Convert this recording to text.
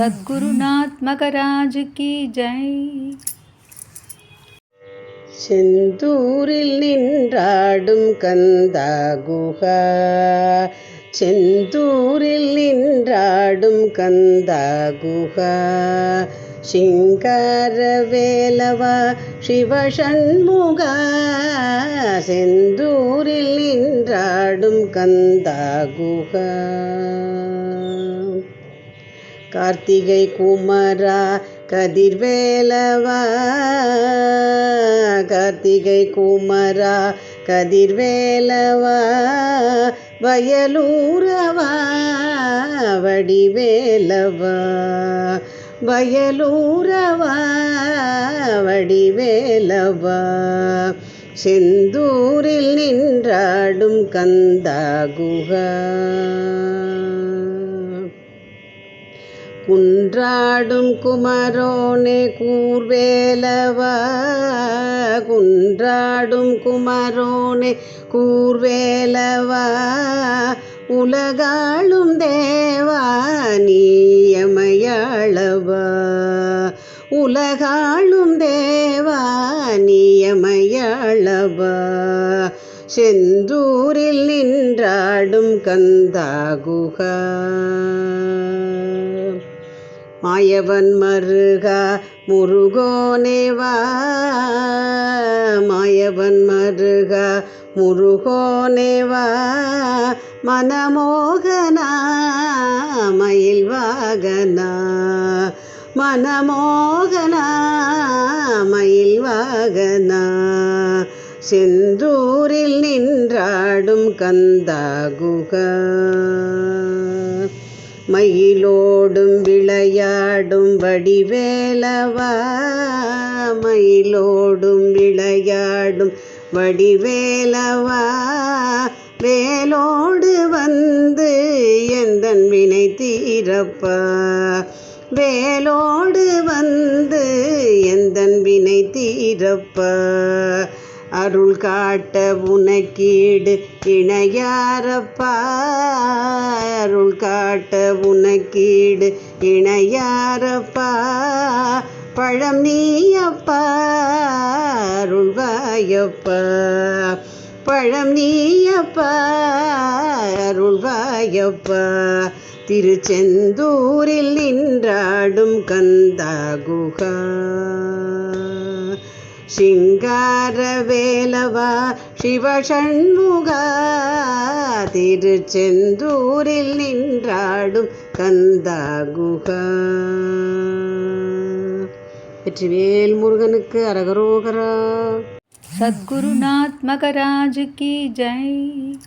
சத்குருநாத்மகராஜ் கி ஜெய் செந்தூரில் நின்றாடும் கந்தா குஹா. செந்தூரில் நின்றாடும் கந்தா குஹா. சிங்காரவேலவா சிவசண்முகா செந்தூரில் நின்றாடும் கந்தா குஹா. கார்த்திகை குமரா கதிர்வேலவா? கார்த்திகை குமரா கதிர்வேலவா? வயலூரவா? வடிவேலவா? வயலூரவா? வடிவேலவா? செந்தூரில் நின்றாடும் கந்தா குஹா குன்றாடும் குமரோனே கூர்வேலவா? குன்றாடும் குமரோனே கூர்வேலவா? உலகாளும் தேவா நீயமையாளவா? உலகாளும் தேவா நீயமையாளவா? செந்தூரில் நின்றாடும் கந்தாகுகா. மாயவன் மருகா முருகோனேவா மாயவன் மருகா முருகோனேவா மனமோகனா மயில் வாகனா. மனமோகனா மயில் வாகனா. செந்தூரில் நின்றாடும் கந்தா குகா. மயிலோடும் விளையாடும் வடிவேலவா? மயிலோடும் விளையாடும் வடிவேலவா? வேலோடு வந்து எந்தன் வினை தீரப்பா? வேலோடு வந்து எந்தன் வினை தீரப்பா? அருள் காட்ட உனக்கீடு இணையாரப்பா. அருள் காட்ட உனக்கீடு இணையாரப்பா. பழம் நீயப்பா அருள்வாயப்பா பழம் நீயப்பா அருள்வாயப்பா திருச்செந்தூரில் நின்றாடும் கந்தா குகா. சிங்காரவேலவா சிவஷண்முகா திருச்செந்தூரில் நின்றாடும் கந்தா குகா வெற்றிவேல் முருகனுக்கு அரகரோகரா. சத்குருநாத் மகராஜ் கி ஜெய்.